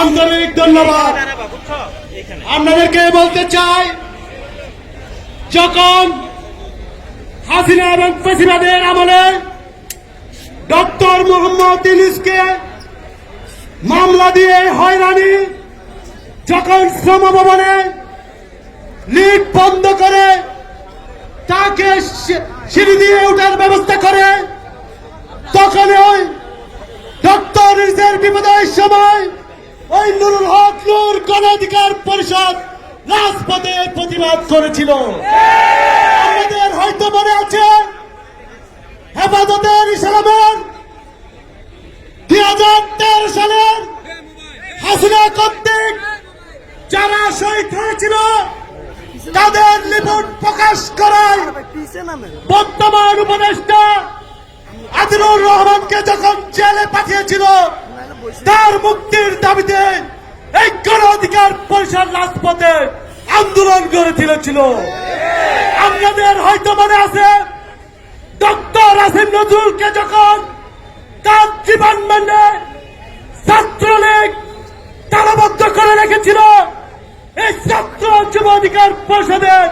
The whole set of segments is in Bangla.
আন্তরিক ধন্যবাদ। আপনাদেরকে বলতে চাই, যখন হাসিনা এবং পেশিবাদের আমলে ডক্টর মোহাম্মদ ইলিশকে মামলা দিয়ে হয়রানি, যখন শ্রম ভবনে লিড বন্ধ করে তাকে সিঁড়ি দিয়ে ওঠার ব্যবস্থা করে তখন ওই ডক্টর ইলিশের বিপদের সময় ওই নুরুল হক নূর গণাধিকার পরিষদ রাজপথে প্রতিবাদ করেছিল। আমাদের হয়তো মনে আছে, হেফাজতের ইসলামের দুই হাজার তেরো সালের হাসিনা কর্তৃক যারা শহীদ হয়েছিল, তাদের রিপোর্ট প্রকাশ করায় বর্তমান উপদেষ্টা আদিলুর রহমানকে যখন জেলে পাঠিয়েছিল তার মুক্তির দাবিতে এই গণ অধিকার পরিষদ রাজপথে আন্দোলন গড়ে তুলেছিল। আপনাদের হয়তো মনে আছে, ডক্টর আসিম নজরুলকে যখন তার ছাত্রলীগ তালাবদ্ধ করে রেখেছিল, এই ছাত্র যুব অধিকার পরিষদের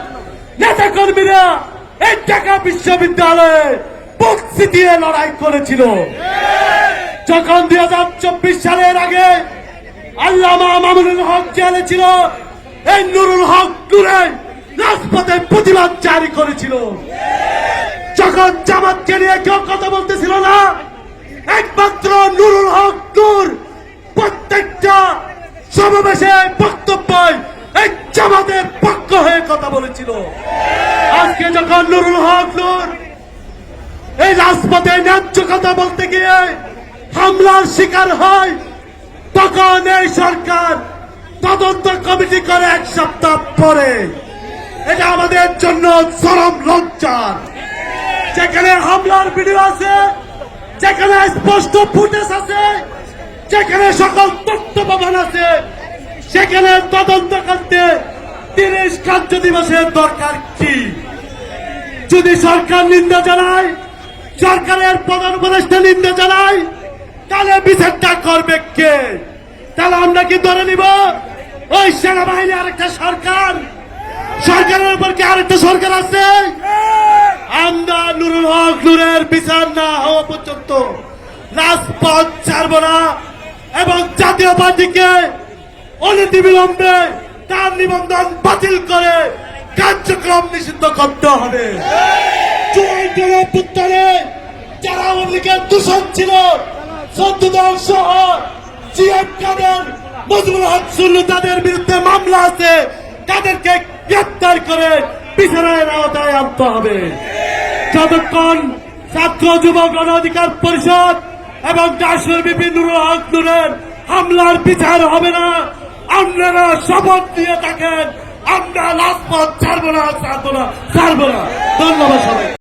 নেতা কর্মীরা এই ঢাকা বিশ্ববিদ্যালয়ে দিয়ে লড়াই করেছিল। যখন দুই হাজার চব্বিশ সালের আগে আল্লামা মামুনুল হক জেলে ছিল, এই নুরুল হক নুরে রাজপথে প্রতিবাদ জারি করেছিল। যখন জামাতকে নিয়ে কেউ কথা বলতেছিল না, একমাত্র নুরুল হক নূর প্রত্যেকটা সমাবেশে বক্তব্য এই জামাতের পক্ষ হয়ে কথা বলেছিল। আজকে যখন নুরুল হক নূর এই রাজপথে ন্যায্য কথা বলতে গিয়ে হামলার শিকার হয়, তখন এই সরকার তদন্ত কমিটি করে এক সপ্তাহ পরে। এটা আমাদের জন্য চরম লজ্জার। যেখানে হামলার ভিডিও আছে, যেখানে স্পষ্ট ফুটেজ আছে, যেখানে সকল তথ্য প্রমাণ আছে, সেখানে তদন্ত করতে তিরিশ কার্য দিবসের দরকার কি? যদি সরকার নিন্দা জানায়, সরকারের প্রধান উপদেষ্টা নিন্দা জানায় বিচারটা করবে কে? তাহলে আমরা কি ধরে নিব? ওই সেনাবাহিনী আরেকটা সরকার। সরকারের উপর কি আরেকটা সরকার আছে? আমরা নুরুল হক নুরের বিচার না হওয়া পর্যন্ত রাজপথ ছাড়ব না এবং জাতীয় পার্টিকে অনতি বিলম্বে তার নিবন্ধন বাতিল করে কার্যক্রম নিষিদ্ধ করতে হবে। যারা আওয়ামী দূষণ ছিল সদ্যদল সহ জিএম কাদের মজবুল হক সুল্লু তাদের বিরুদ্ধে মামলা আছে তাদেরকে গ্রেপ্তার করে বিচারের আওতায় আনতে হবে যতক্ষণ ছাত্র যুব গণ অধিকার পরিষদ এবং বিপিন নুরুল হক নুরের হামলার বিচার হবে না আপনারা শপথ দিয়ে থাকেন আমরা রাজপথ ছাড়বো না ছাড়বো না ছাড়বো না। ধন্যবাদ সবাই